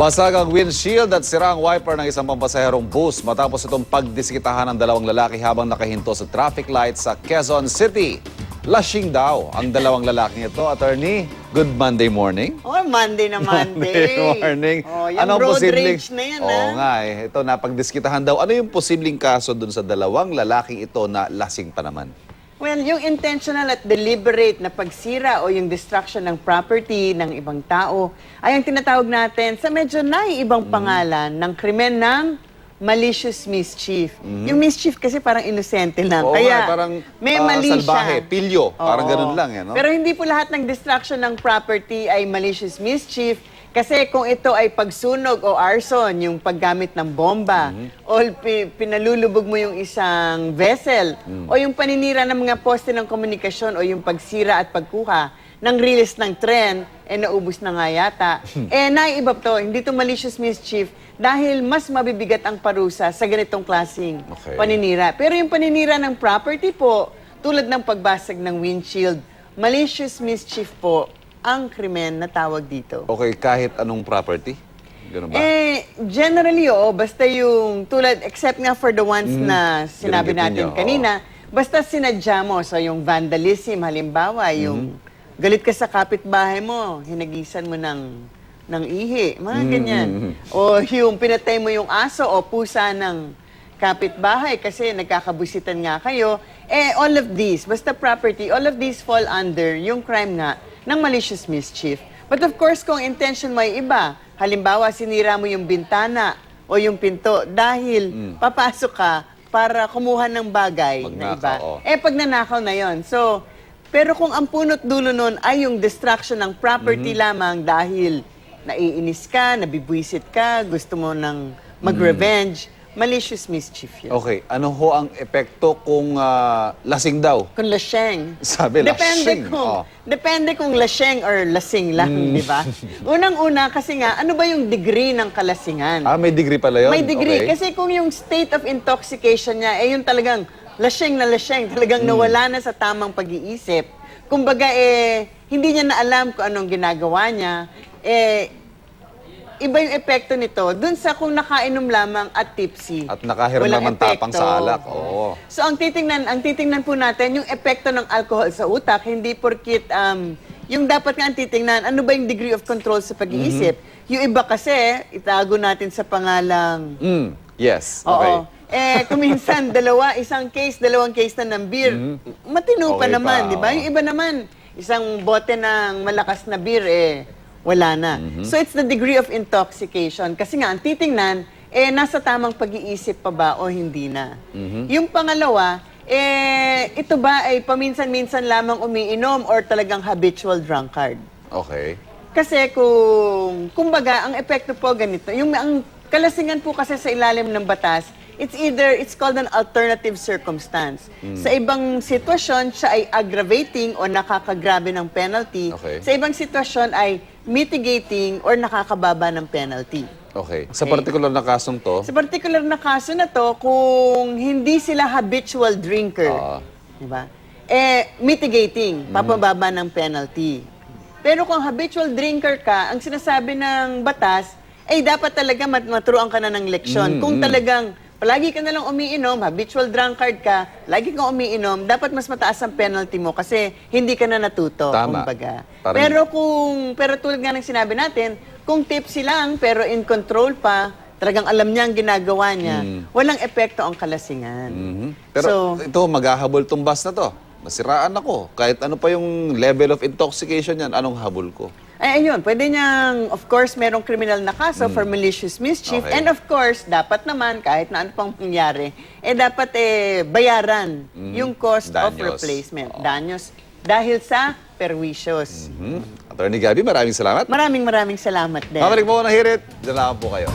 Basag ang windshield at sira ang wiper ng isang pampasaherong bus matapos itong pagdiskitahan ng dalawang lalaki habang nakahinto sa traffic light sa Quezon City. Lashing daw ang dalawang lalaking ito. Attorney, good Monday morning. Oh, Monday na Monday. morning. Oh, yung Anong road posibleng- rage na yan, Oo ah. nga eh. Ito, napagdiskitahan daw. Ano yung posibleng kaso dun sa dalawang lalaking ito na lasing pa naman? Well, yung intentional at deliberate na pagsira o yung destruction ng property ng ibang tao ay ang tinatawag natin sa medyo naiibang Mm-hmm. pangalan ng krimen ng malicious mischief. Yung mischief kasi parang inosente lang. Mm-hmm. Oo Kaya nga, parang, may ah, mali salbahe, siya. pilyo. Parang Oo. ganun lang, eh, no? Pero hindi po lahat ng destruction ng property ay malicious mischief. Kasi kung ito ay pagsunog o arson, yung paggamit ng bomba, Mm-hmm. o pi- pinalulubog mo yung isang vessel, Mm. o yung paninira ng mga poste ng komunikasyon, o yung pagsira at pagkuha ng release ng tren, eh naubos na nga yata. eh naiiba to, hindi to malicious mischief dahil mas mabibigat ang parusa sa ganitong klaseng Okay. paninira. Pero yung paninira ng property po, tulad ng pagbasag ng windshield, malicious mischief po ang krimen na tawag dito. Okay, kahit anong property? Ganun ba? Eh, generally, oo. Basta yung tulad, except nga for the ones na sinabi Binanggit natin ninyo, kanina, basta sinadya mo. So, yung vandalism, halimbawa, yung galit ka sa kapitbahay mo, hinagisan mo ng, ng ihi, mga ganyan. O yung pinatay mo yung aso o pusa ng kapitbahay kasi nagkakabusitan nga kayo. Eh, all of these, basta property, all of these fall under yung crime nga ng malicious mischief. But of course, kung intention mo ay iba, halimbawa sinira mo yung bintana o yung pinto dahil papasok ka para kumuha ng bagay na Magnakaw, iba. oh. Eh, pag nanakaw na yon. So, pero kung ang punot dulo nun ay yung destruction ng property lamang dahil naiinis ka, nabibwisit ka, gusto mo ng mag-revenge, malicious mischief yun. Okay, ano ho ang epekto kung ah, lasing daw? Kung laseng. Sabi, depende lasing, Kung, oh. Depende kung laseng or lasing lang, Hmm. di ba? Unang-una, kasi nga, ano ba yung degree ng kalasingan? Ah, may degree pala yun? May degree. Okay. Kasi kung yung state of intoxication niya, eh yung talagang laseng na laseng, talagang Hmm. nawala na sa tamang pag-iisip. Kumbaga, eh, hindi niya na alam kung anong ginagawa niya. Eh, iba yung epekto nito dun sa kung nakainom lamang at tipsy. At nakahiram Walang naman tapang epekto. sa alak. Oo. So ang titingnan, ang titingnan po natin yung epekto ng alcohol sa utak, hindi porkit um, yung dapat nga ang titingnan, ano ba yung degree of control sa pag-iisip? Mm-hmm. Yung iba kasi, itago natin sa pangalang Mm, yes. Okay. Oo. Eh, kuminsan, dalawa, isang case, dalawang case na ng beer. Matino pa Mm-hmm. Okay naman, di ba? oo. Yung iba naman, isang bote ng malakas na beer, eh, wala na. Mm-hmm. So, it's the degree of intoxication. Kasi nga, ang titingnan, eh, nasa tamang pag-iisip pa ba o hindi na. Mm-hmm. Yung pangalawa, eh, ito ba ay paminsan-minsan lamang umiinom or talagang habitual drunkard? Okay. Kasi kung, kumbaga, ang epekto po ganito, yung ang kalasingan po kasi sa ilalim ng batas, it's either, it's called an alternative circumstance. Sa ibang sitwasyon, siya ay aggravating o nakakagrabe ng penalty. Okay. Sa ibang sitwasyon ay mitigating or nakakababa ng penalty. Okay. Sa Okay. particular na kasong to, Sa particular na kaso na to, kung hindi sila habitual drinker, Ah. di ba? Eh, mitigating, papababa ng penalty. Pero kung habitual drinker ka, ang sinasabi ng batas, ay dapat talaga mat maturuan ka na ng leksyon. Kung talagang palagi ka na lang umiinom, habitual drunkard ka, lagi kang umiinom, dapat mas mataas ang penalty mo kasi hindi ka na natuto, Tama. kumbaga. Parang- Pero kung, pero tulad nga ng sinabi natin, kung tipsy lang pero in control pa, talagang alam niya ang ginagawa niya, walang epekto ang kalasingan. Mhm. Pero so, ito, maghahabol tong bus na to. Nasiraan ako. Kahit ano pa yung level of intoxication yan, anong habol ko? Ay ayun, pwede niyang, of course, merong criminal na kaso for malicious mischief. Okay. And of course, dapat naman, kahit na ano pang mangyari, eh dapat eh bayaran yung cost of Danyos. replacement. Danyos. Dahil sa perwisyos. Hmm? Attorney Gabby, maraming salamat. Maraming maraming salamat din. Babalik po ako ng hirit. Diyan lang po kayo.